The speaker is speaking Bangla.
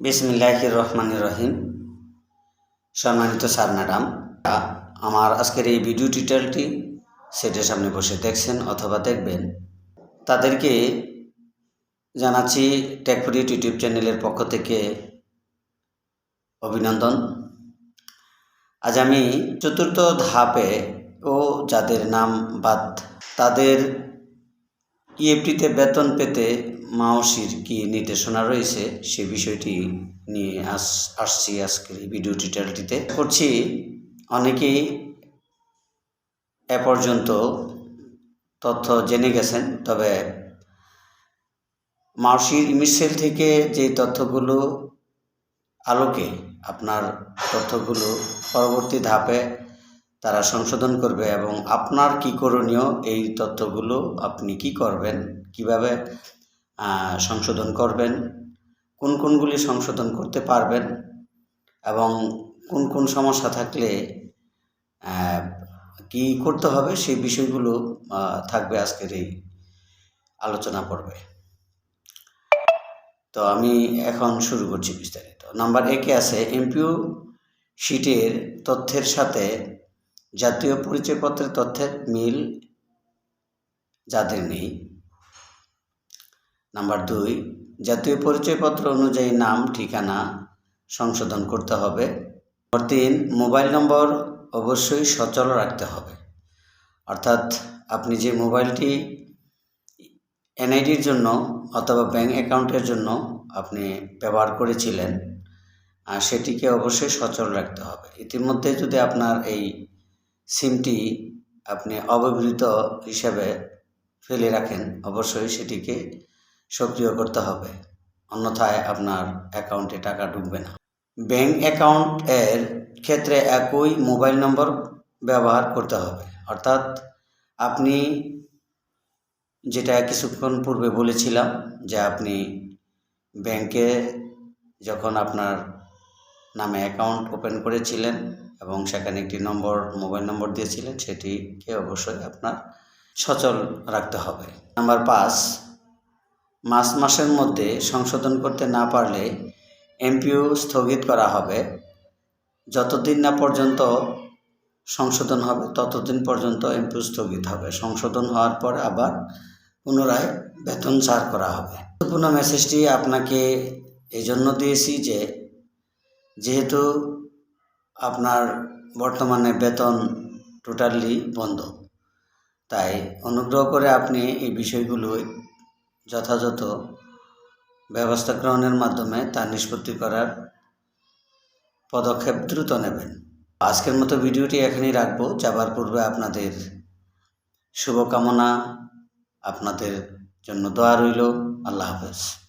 বিসমিল্লাহির রহমানির রহিম। সম্মানিত স্যার, ম্যাডাম, আমার আজকের এই ভিডিও টিউটোরিয়ালটি সেটের সামনে বসে দেখছেন অথবা দেখবেন। তাদেরকে জানাচ্ছি টেকফুরিট ইউটিউব চ্যানেলের পক্ষ থেকে অভিনন্দন। আজ আমি চতুর্থ ধাপে ও যাদের নাম বাদ, তাদের ইএফটিতে বেতন পেতে মাওসির কি নির্দেশনা রয়েছে সে বিষয়টি নিয়ে আস, আসছি আজকের এই ভিডিও টিউটোরিয়ালটিতে করছি অনেকেই এ পর্যন্ত তথ্য জেনে গেছেন, তবে মাওসির ইমিসেল থেকে যে তথ্যগুলো আলোকে, আপনার তথ্যগুলো পরবর্তী ধাপে তারা সংশোধন করবে এবং আপনার কি করণীয়, এই তথ্যগুলো আপনি কি করবেন, কীভাবে সংশোধন করবেন, কোন কোনগুলি সংশোধন করতে পারবেন এবং কোন কোন সমস্যা থাকলে কি করতে হবে সেই বিষয়গুলো থাকবে আজকের এই আলোচনা পর্বে। তো আমি এখন শুরু করছি বিস্তারিত। নাম্বার একে আছে এমপিও শিটের তথ্যের সাথে জাতীয় পরিচয়পত্রের তথ্যের মিল যাদের নেই। নাম্বার দুই, জাতীয় পরিচয়পত্র অনুযায়ী নাম, ঠিকানা সংশোধন করতে হবে। নম্বর তিন, মোবাইল নম্বর অবশ্যই সচল রাখতে হবে। অর্থাৎ আপনি যে মোবাইলটি এনআইডির জন্য অথবা ব্যাংক অ্যাকাউন্টের জন্য আপনি ব্যবহার করেছিলেন আর সেটিকে অবশ্যই সচল রাখতে হবে। ইতিমধ্যে যদি আপনার এই সিমটি আপনি অব্যবহৃত হিসাবে ফেলে রাখেন, অবশ্যই সেটিকে সক্রিয় করতে হবে। অন্যথায় আপনার অ্যাকাউন্টে টাকা ঢুকবে না। ব্যাংক অ্যাকাউন্ট এর ক্ষেত্রে একই মোবাইল নম্বর ব্যবহার করতে হবে। অর্থাৎ আপনি যেটা কিছুক্ষণ পূর্বে বলেছিলাম যে আপনি ব্যাংকে যখন আপনার নামে অ্যাকাউন্ট ওপেন করেছিলেন এবং সেখানে একটি নম্বর, মোবাইল নম্বর দিয়েছিলেন, সেটিকে অবশ্যই আপনার সচল রাখতে হবে। নাম্বার পাঁচ মাস মাসের মধ্যে সংশোধন করতে না পারলে এমপিও স্থগিত করা হবে। যতদিন না পর্যন্ত সংশোধন হবে, ততদিন পর্যন্ত এমপিও স্থগিত হবে। সংশোধন হওয়ার পর আবার পুনরায় বেতন ছাড় করা হবে। গুরুত্বপূর্ণ মেসেজটি আপনাকে এই জন্য দিয়েছি যে, যেহেতু আপনার বর্তমানে বেতন টোটালি বন্ধ, তাই অনুগ্রহ করে আপনি এই বিষয়গুলো যথাযথ ব্যবস্থা গ্রহণের মাধ্যমে তা নিষ্পত্তি করার পদক্ষেপ দ্রুত নেবেন। আজকের মতো ভিডিওটি এখানেই রাখব। যাবার পূর্বে আপনাদের শুভকামনা, আপনাদের জন্য দোয়া রইল। আল্লাহ হাফেজ।